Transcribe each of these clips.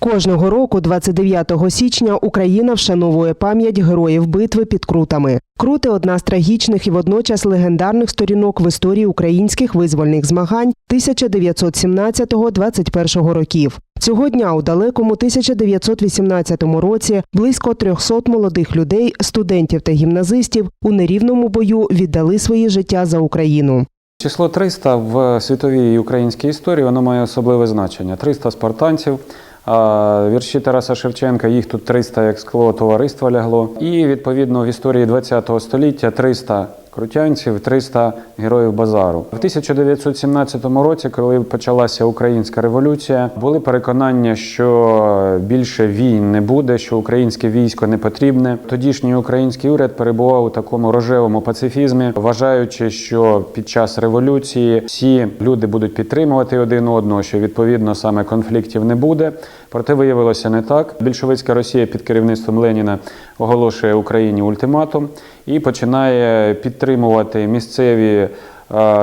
Кожного року, 29 січня, Україна вшановує пам'ять героїв битви під Крутами. Крути одна з трагічних і водночас легендарних сторінок в історії українських визвольних змагань 1917-21 років. Цього дня у далекому 1918 році близько 300 молодих людей, студентів та гімназистів у нерівному бою віддали свої життя за Україну. Число 300 в світовій українській історії воно має особливе значення. 300 спартанців. Вірші Тараса Шевченка, їх тут 300 як скло товариства лягло. І відповідно в історії ХХ століття 300 крутянців, 300 героїв базару. В 1917 році, коли почалася українська революція, були переконання, що більше війн не буде, що українське військо не потрібне. Тодішній український уряд перебував у такому рожевому пацифізмі, вважаючи, що під час революції всі люди будуть підтримувати один одного, що відповідно саме конфліктів не буде. Проте виявилося не так. Більшовицька Росія під керівництвом Леніна оголошує Україні ультиматум і починає підтримувати місцеві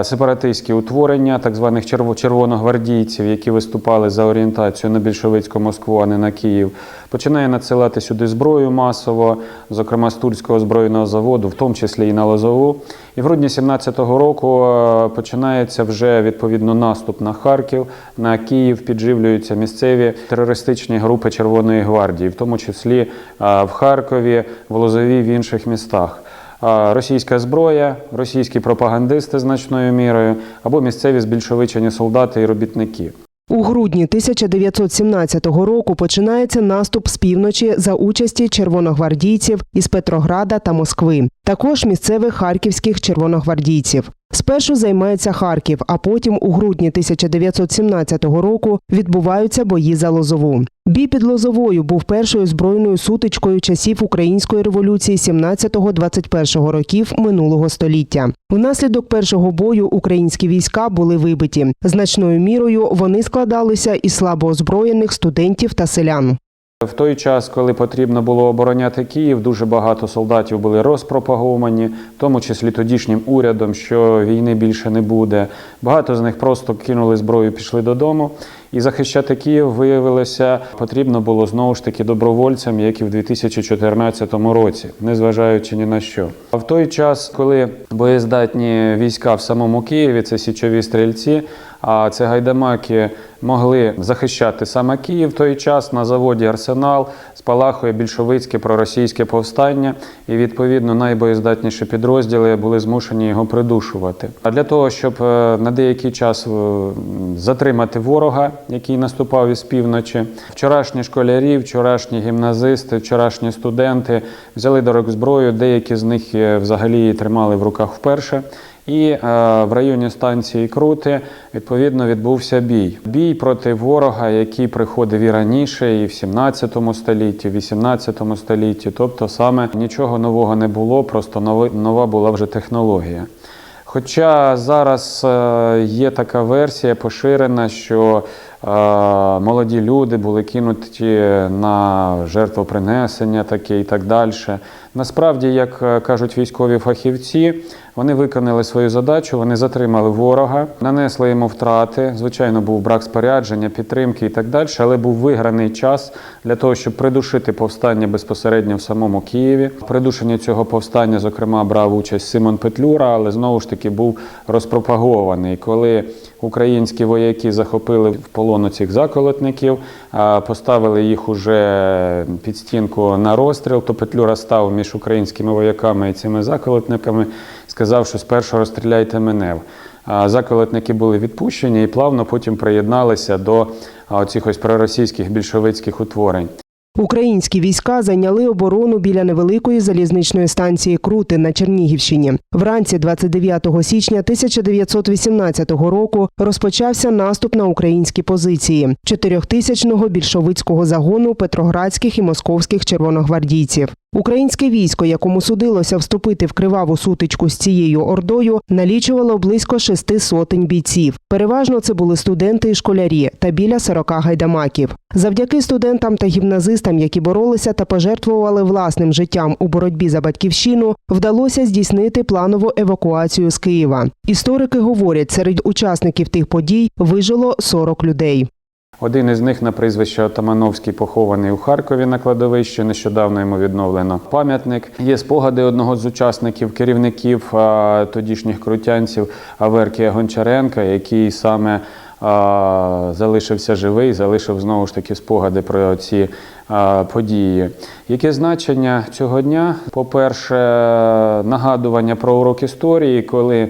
сепаратистські утворення, так званих черво- червоногвардійців, які виступали за орієнтацію на більшовицьку Москву, а не на Київ. Починає надсилати сюди зброю масово, зокрема з Тульського збройного заводу, в тому числі і на Лозову. І в грудні 17-го року е, починається вже відповідно наступ на Харків, на Київ підживлюються місцеві терористичні групи Червоної гвардії, в тому числі е, в Харкові, в Лозові, в інших містах. Російська зброя, російські пропагандисти значною мірою або місцеві збільшовичені солдати і робітники. У грудні 1917 року починається наступ з півночі за участі червоногвардійців із Петрограда та Москви, також місцевих харківських червоногвардійців. Спершу займається Харків, а потім у грудні 1917 року відбуваються бої за Лозову. Бій під Лозовою був першою збройною сутичкою часів української революції 17-21 років минулого століття. Внаслідок першого бою українські війська були вибиті. Значною мірою вони складалися із слабоозброєних студентів та селян. В той час, коли потрібно було обороняти Київ, дуже багато солдатів були розпропаговані, в тому числі тодішнім урядом, що війни більше не буде. Багато з них просто кинули зброю, пішли додому. І захищати Київ виявилося потрібно було знову ж таки добровольцям, як і в 2014 році, незважаючи ні на що. А в той час, коли боєздатні війська в самому Києві, це січові стрільці, а це гайдамаки могли захищати саме Київ в той час на заводі Арсенал спалахує більшовицьке проросійське повстання, і відповідно найбоєздатніші підрозділи були змушені його придушувати. А для того, щоб е, на деякий час е, затримати ворога, який наступав із півночі, вчорашні школярі, вчорашні гімназисти, вчорашні студенти взяли до рук зброю. Деякі з них е, взагалі її тримали в руках вперше. І е, в районі станції Крути відповідно відбувся бій. Бій проти ворога, який приходив і раніше, і в 17 столітті, в 18 столітті. Тобто саме нічого нового не було, просто нова була вже технологія. Хоча зараз е, є така версія поширена, що молоді люди були кинуті на жертвопринесення таке і так далі. Насправді, як е, кажуть військові фахівці, вони виконали свою задачу, вони затримали ворога, нанесли йому втрати. Звичайно, був брак спорядження, підтримки і так далі, але був виграний час для того, щоб придушити повстання безпосередньо в самому Києві. В придушенні цього повстання, зокрема, брав участь Симон Петлюра, але знову ж таки був розпропагований. Коли українські вояки захопили в полону цих заколотників, поставили їх уже під стінку на розстріл, то Петлюра став між українськими вояками і цими заколотниками, сказав, що спершу розстріляйте мене. Заколотники були відпущені і плавно потім приєдналися до оцих ось проросійських більшовицьких утворень. Українські війська зайняли оборону біля невеликої залізничної станції Крути на Чернігівщині. Вранці 29 січня 1918 року розпочався наступ на українські позиції чотирьохтисячного більшовицького загону петроградських і московських червоногвардійців. Українське військо, якому судилося вступити в криваву сутичку з цією ордою, налічувало близько шести сотень бійців. Переважно це були студенти і школярі та біля 40 гайдамаків. Завдяки студентам та гімназистам, які боролися та пожертвували власним життям у боротьбі за батьківщину, вдалося здійснити планову евакуацію з Києва. Історики говорять, серед учасників тих подій вижило 40 людей. Один із них на прізвище Отамановський похований у Харкові на кладовищі. Нещодавно йому відновлено пам'ятник. Є спогади одного з учасників, керівників тодішніх крутянців Аверкія Гончаренка, який саме залишився живий, залишив знову ж таки спогади про ці події. Яке значення цього дня? По-перше, нагадування про урок історії, коли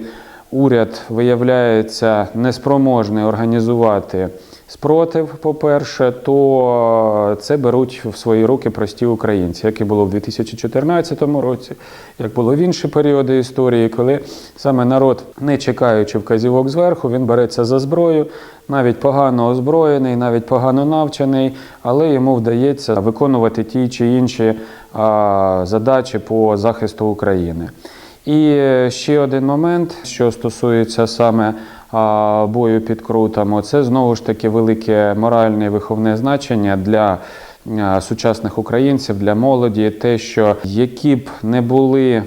уряд виявляється неспроможний організувати спротив, по-перше, то це беруть в свої руки прості українці, як і було в 2014 році, як було в інші періоди історії, коли саме народ, не чекаючи вказівок зверху, він береться за зброю, навіть погано озброєний, навіть погано навчений, але йому вдається виконувати ті чи інші а, задачі по захисту України. І е, ще один момент, що стосується саме бою під крутами, це знову ж таки велике моральне і виховне значення для сучасних українців, для молоді, те, що які б не були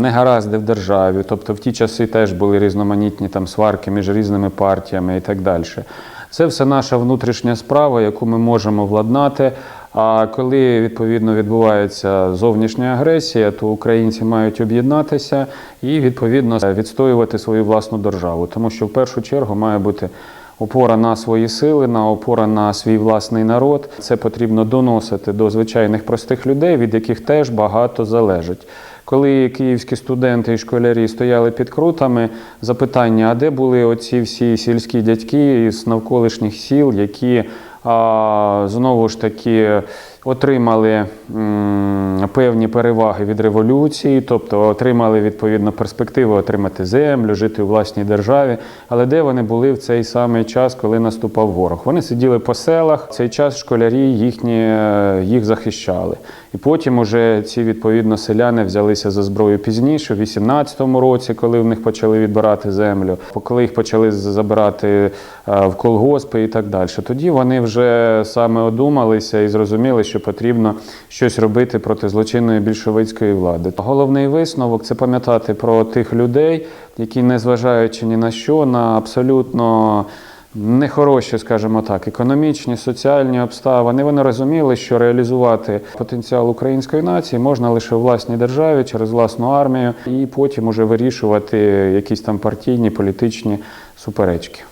негаразди в державі, тобто в ті часи теж були різноманітні там сварки між різними партіями і так далі. Це все наша внутрішня справа, яку ми можемо владнати. А коли відповідно відбувається зовнішня агресія, то українці мають об'єднатися і відповідно відстоювати свою власну державу, тому що в першу чергу має бути опора на свої сили, на опора на свій власний народ. Це потрібно доносити до звичайних простих людей, від яких теж багато залежить. Коли київські студенти і школярі стояли під крутами, запитання: а де були оці всі сільські дядьки із навколишніх сіл, які знову ж таки отримали певні переваги від революції, тобто отримали відповідно перспективу отримати землю, жити у власній державі. Але де вони були в цей самий час, коли наступав ворог? Вони сиділи по селах. В цей час школярі їхні е, їх захищали. І потім уже ці відповідно селяни взялися за зброю пізніше, в 18-му році, коли в них почали відбирати землю, коли їх почали забирати е, в колгоспи і так далі. Тоді вони вже саме одумалися і зрозуміли, що потрібно щось робити проти злочинної більшовицької влади. Головний висновок це пам'ятати про тих людей, які, незважаючи ні на що, на абсолютно нехороші, скажімо так, економічні, соціальні обставини. Вони розуміли, що реалізувати потенціал української нації можна лише у власній державі через власну армію, і потім уже вирішувати якісь там партійні політичні суперечки.